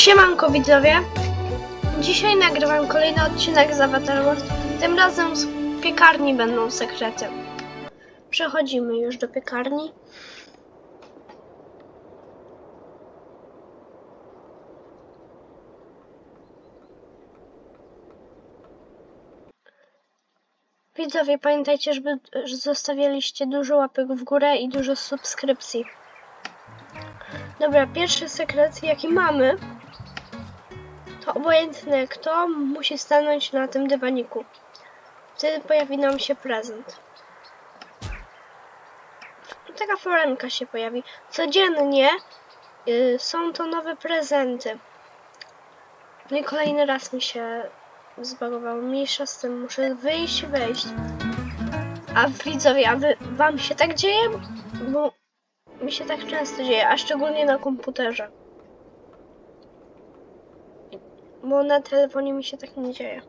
Siemanko widzowie! Dzisiaj nagrywam kolejny odcinek z Avatar World. Tym razem z piekarni będą sekrety. Przechodzimy już do piekarni. Widzowie, pamiętajcie, żeby że zostawialiście dużo łapek w górę i dużo subskrypcji. Dobra, pierwszy sekret jaki mamy obojętne kto musi stanąć na tym dywaniku. Wtedy pojawi nam się prezent. Taka forenka się pojawi. Codziennie y, są to nowe prezenty. No i kolejny raz mi się zbagowało. Mniejsza z tym, muszę wyjść, wejść. A widzowie, a wy, wam się tak dzieje? Bo mi się tak często dzieje, a szczególnie na komputerze. Bo na telefonie mi się tak nie dzieje.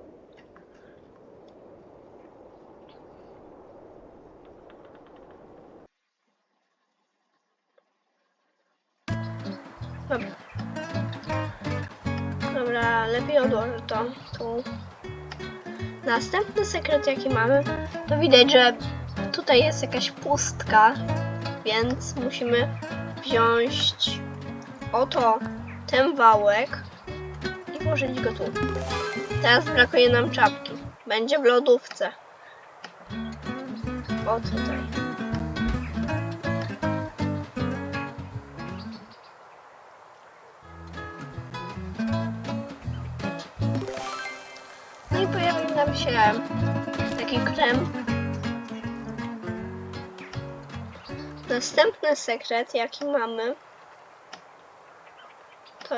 Dobra. Lepiej odłożę to tu. Następny sekret jaki mamy, to widać, że tutaj jest jakaś pustka, więc musimy wziąć oto ten wałek i włożyć go tu. Teraz brakuje nam czapki. Będzie w lodówce. O tutaj. No i pojawił nam się taki krem. Następny sekret, jaki mamy, to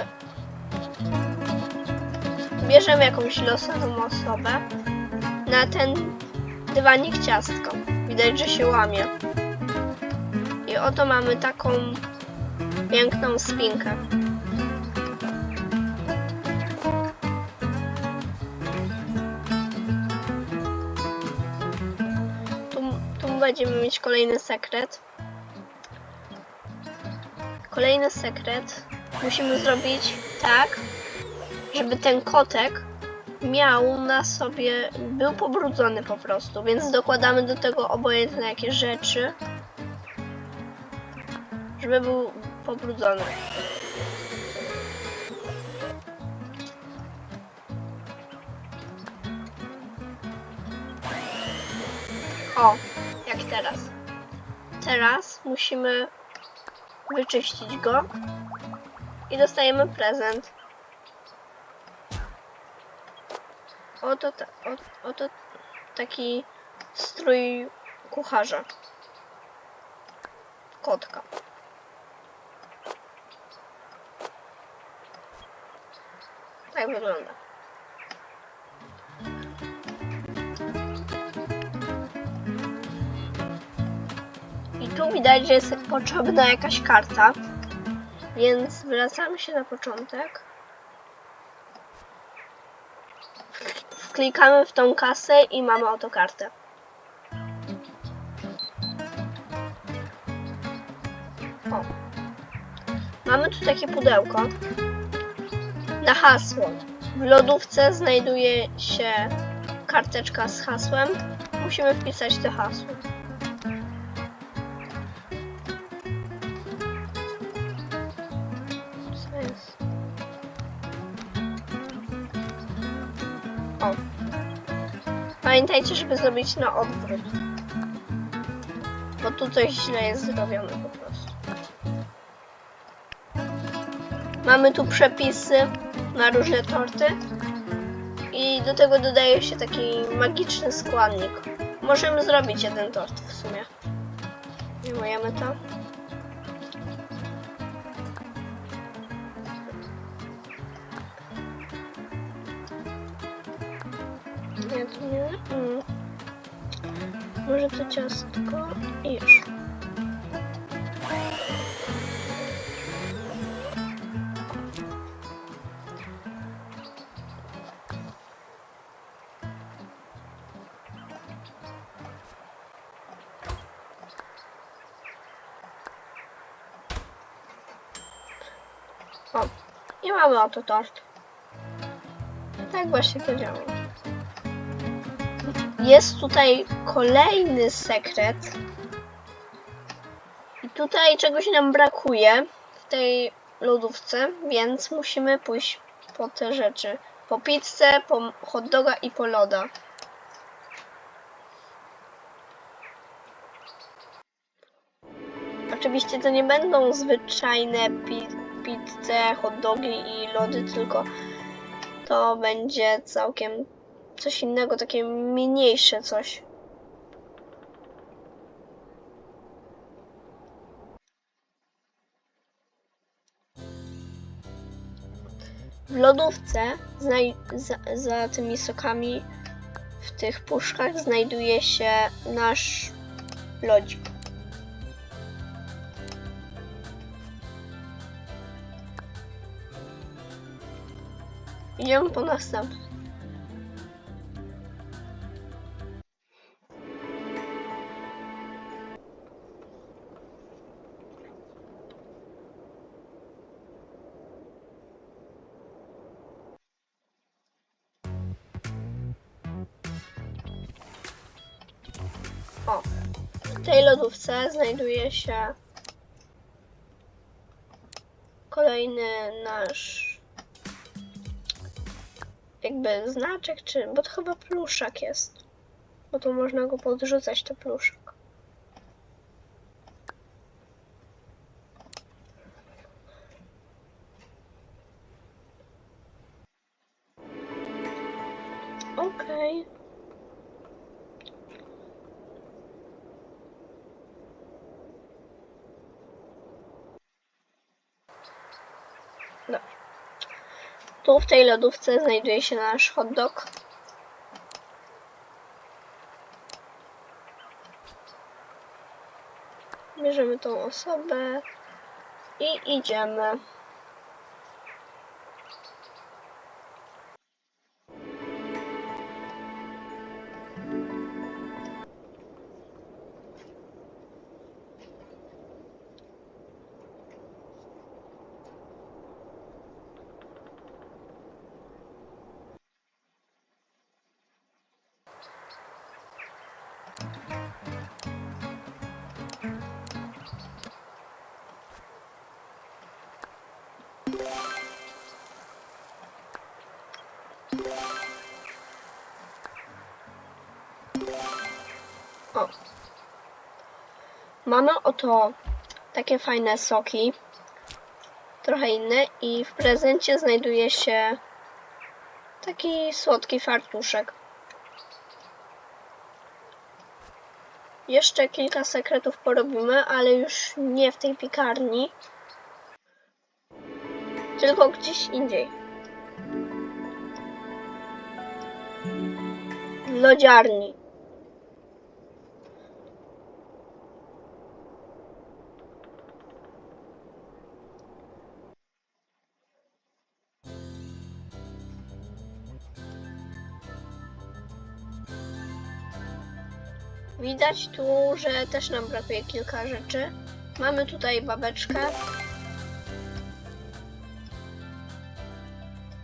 bierzemy jakąś losową osobę na ten dywanik ciastko. Widać, że się łamie. I oto mamy taką piękną spinkę. Tu, tu będziemy mieć kolejny sekret. Kolejny sekret. Musimy zrobić tak, żeby ten kotek miał na sobie, był pobrudzony po prostu, więc dokładamy do tego obojętne jakie rzeczy, żeby był pobrudzony. O, jak teraz. Teraz musimy wyczyścić go i dostajemy prezent. Oto, ta, o, oto taki strój kucharza. Kotka. Tak wygląda. I tu widać, że jest potrzebna jakaś karta. Więc wracamy się na początek. Klikamy w tą kasę i mamy oto kartę. O. Mamy tu takie pudełko na hasło. W lodówce znajduje się karteczka z hasłem. Musimy wpisać to hasło. Pamiętajcie, żeby zrobić na odwrót. Bo tu coś źle jest zrobione po prostu. Mamy tu przepisy na różne torty. I do tego dodaje się taki magiczny składnik. Możemy zrobić jeden tort w sumie. Wyjmujemy to. Nie, to nie. Mm. Może to ciastko i już. O, I mamy oto tort. Tak właśnie to działa. Jest tutaj kolejny sekret. I tutaj czegoś nam brakuje w tej lodówce, więc musimy pójść po te rzeczy. Po pizzę, po hot doga i po loda. Oczywiście to nie będą zwyczajne pi pizze, hot dogi i lody, tylko to będzie całkiem coś innego, takie mniejsze coś. W lodówce za, za tymi sokami w tych puszkach znajduje się nasz lodzik. Idziemy po następny. O, w tej lodówce znajduje się kolejny nasz jakby znaczek, czy. Bo to chyba pluszak jest. Bo tu można go podrzucać, to pluszak. Okej. Dobrze. Tu w tej lodówce znajduje się nasz hot dog. Bierzemy tą osobę i idziemy. Mamy oto takie fajne soki. Trochę inne i w prezencie znajduje się taki słodki fartuszek. Jeszcze kilka sekretów porobimy, ale już nie w tej piekarni, tylko gdzieś indziej. Lodziarni. Widać tu, że też nam brakuje kilka rzeczy. Mamy tutaj babeczkę.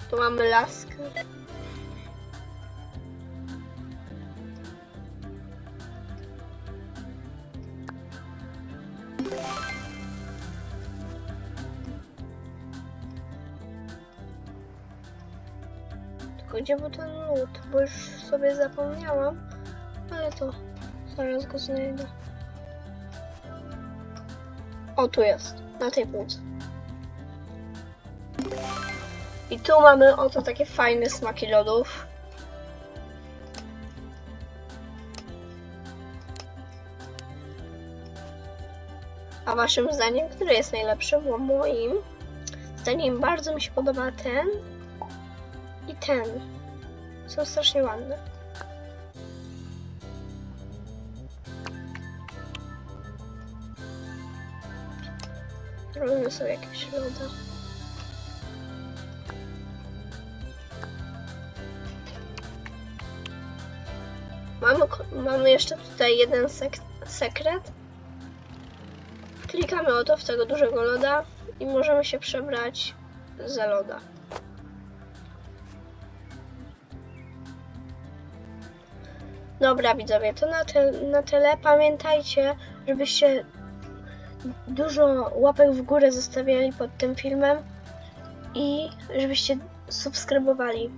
Tu mamy laskę. Tylko gdzie był ten lód? Bo już sobie zapomniałam. Ale to zaraz go znajdę. O, tu jest. Na tej półce. I tu mamy oto takie fajne smaki lodów. A waszym zdaniem, który jest najlepszy? Bo moim zdaniem bardzo mi się podoba ten i ten. Są strasznie ładne. Robimy sobie jakieś loda. Mamy, mamy jeszcze tutaj jeden sek- sekret. Klikamy oto w tego dużego loda i możemy się przebrać Zeloda. Dobra widzowie, to na, te, na tyle. Pamiętajcie, żebyście dużo łapek w górę zostawiali pod tym filmem i żebyście subskrybowali.